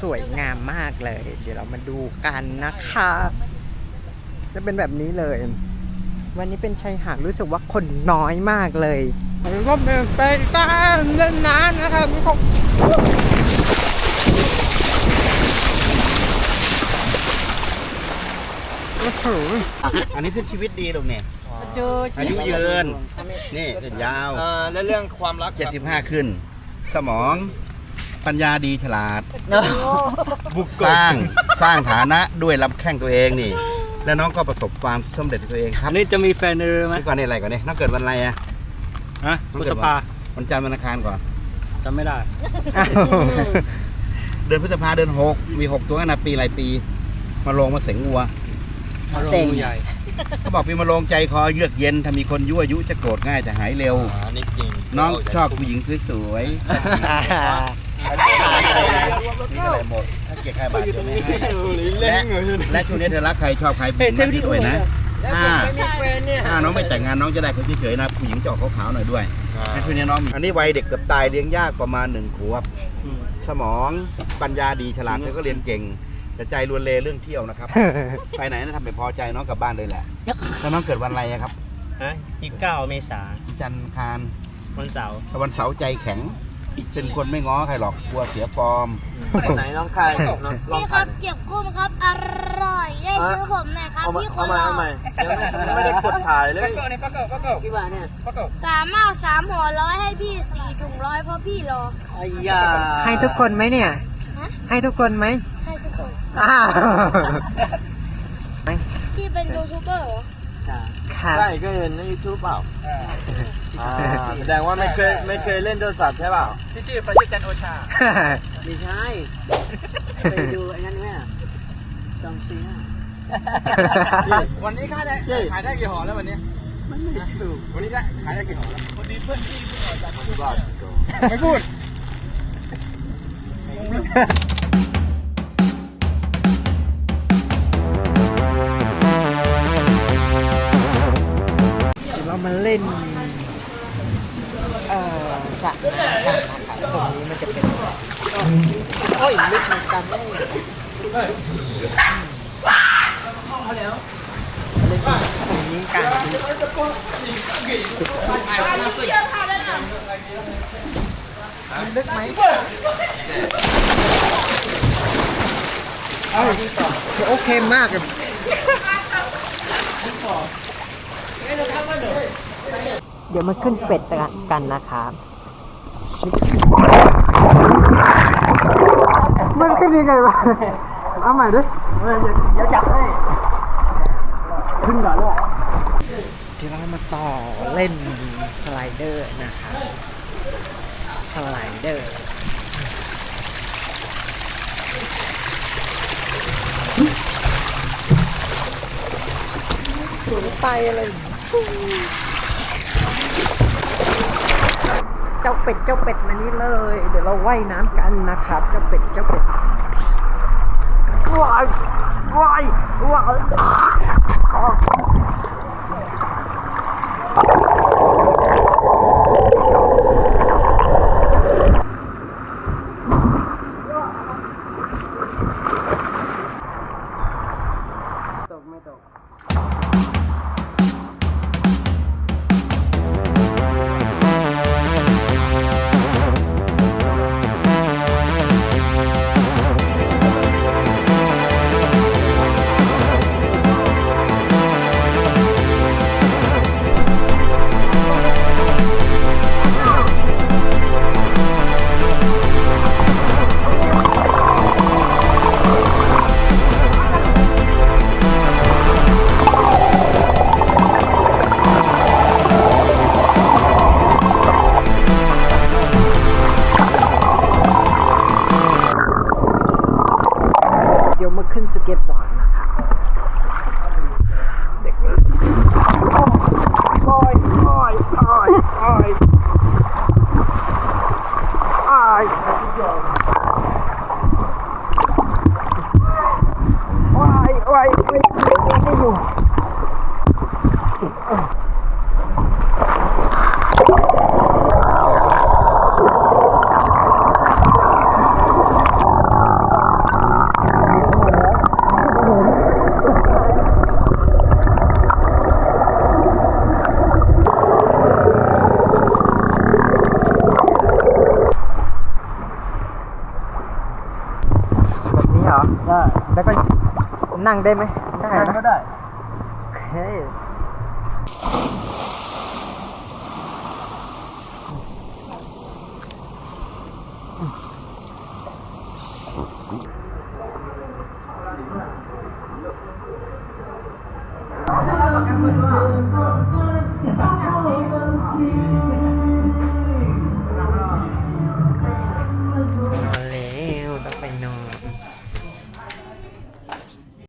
สวยงามมากเลย เดี๋ยวเรามาดูกันนะคะ จะเป็นแบบนี้เลย วันนี้เป็นชายหาดรู้สึกว่าคนน้อยมากเลยก็เป็นไปการเล่นน้ำนะครับทุกคนโอ้โหอันนี้เส้นชีวิตดีลูกเนี่ยเจออายุยืน นี่เส้นยาว เอ่อและเรื่องความรักครับ75ขึ้น สมอง ปัญญาดีฉลาดบุกสร้างสร้างฐานะด้วยลำแข้งตัวเองนี่ แล้วน้องก็ประสบความสำเร็จในตัวเองครับอันนี้จะมีแฟนในเรือไหมนี่ก่อนนี่อะไรก่อนนี่น้องเกิดวันอะไรอะฮะน้องพฤเกิษดภาวันจันทร์วันอังคารก่อน จำไม่ได้อ้าวเดือนพฤษภาเดือนหกมีหกตัวนะปีหลายปี มาลงมาเสงวัว มาลงดูใหญ่เขาบอกปีมาลงใจคอเยือกเย็นถ้ามีคนยั่วยุจะโกรธง่ายจะหายเร็วอ่านี่จริงน้องชอบผู้หญิงสวยๆ นี่อะไรหมด ถ้าเกลียดใครบาดจะไม่ให้และและช่วงนี้เธอรักใครชอบใครผู้หญิงมากที่สุดนะถ้าถ้าน้องไม่แต่งงานน้องจะได้คนเฉยๆนะผู้หญิงเจาะขาวๆหน่อยด้วยและช่วงนี้น้องมีอันนี้วัยเด็กเกือบตายเลี้ยงยากประมาณหนึ่งขวบสมองปัญญาดีฉลาดเธอก็เรียนเก่งแต่ใจรวนเลเรื่องเที่ยวนะครับ ไปไหนนะทำไปพอใจน้องกลับบ้านเลยแหละแล้วน้องเกิดวันอะไรครับฮะยี่สิบเก้าเมษาจันทร์คารวันเสาร์วันเสาร์ใจแข็ง เป็นคนไม่ง้อใครหรอกกลัวเสียฟอร์ม ไหนน้องใครน้องลองพี่คใครรับเก็บกุ้งครับ อร่อยได้ซื้อผมหน่อยครับเอามาพี่คเอานมาเราเอามายังไม่ได้กดถ่ายเลยสามเอาสามห่อร้อยให้พี่สี่ถุงร้อยเพราะพี่รอ ไอ้ยาให้ทุกคนไหมเนี่ยให้ทุกคนไหมให้ทุกคนอ้าวพี่เป็นยูทูบเบอร์เหรอครับ ใช่ก็เห็นใน YouTube เปล่า อ่าแสดงว่าไม่เคยไม่เคยเล่นโทรศัพท์ใช่เปล่า ที่ชื่อประยุทธ์จันทร์โอชา ไม่ใช่ไปดูไอ้นั่นไหมจองซีน่าวันนี้ขายได้ขายได้กี่ห่อแล้ววันนี้ มันไม่ถูกวันนี้ได้ขายได้กี่ห่อแล้ววันนี้เพื่อนพี่เพิ่งออกจากบ้านไม่พูดเดี๋ยวเรามาเล่นเอ่อสระน้ำ กันนะคะตรงนี้มันจะเป็นโอ้ยลึกเหมือนกันไม่เล่นตรงนี้กันมันลึกไหมเอ้าโอเคมากเลยเดี๋ยวมาขึ้นเป็ดกันนะครับ มันขึ้นยังไงวะเอาใหม่ดิเดี๋ยวจับให้ขึ้นก่อนเลยเดี๋ยวเรามาต่อเล่นสไลเดอร์นะครับสไลเดอร์สูงไปอะไร เจ้าเป็ดเจ้าเป็ดมานี่เลย เดี๋ยวเราว่ายน้ำกันนะครับ เจ้าเป็ดเจ้าเป็ดว้ายว้ายว้าย bên ấy chắc là nó đợi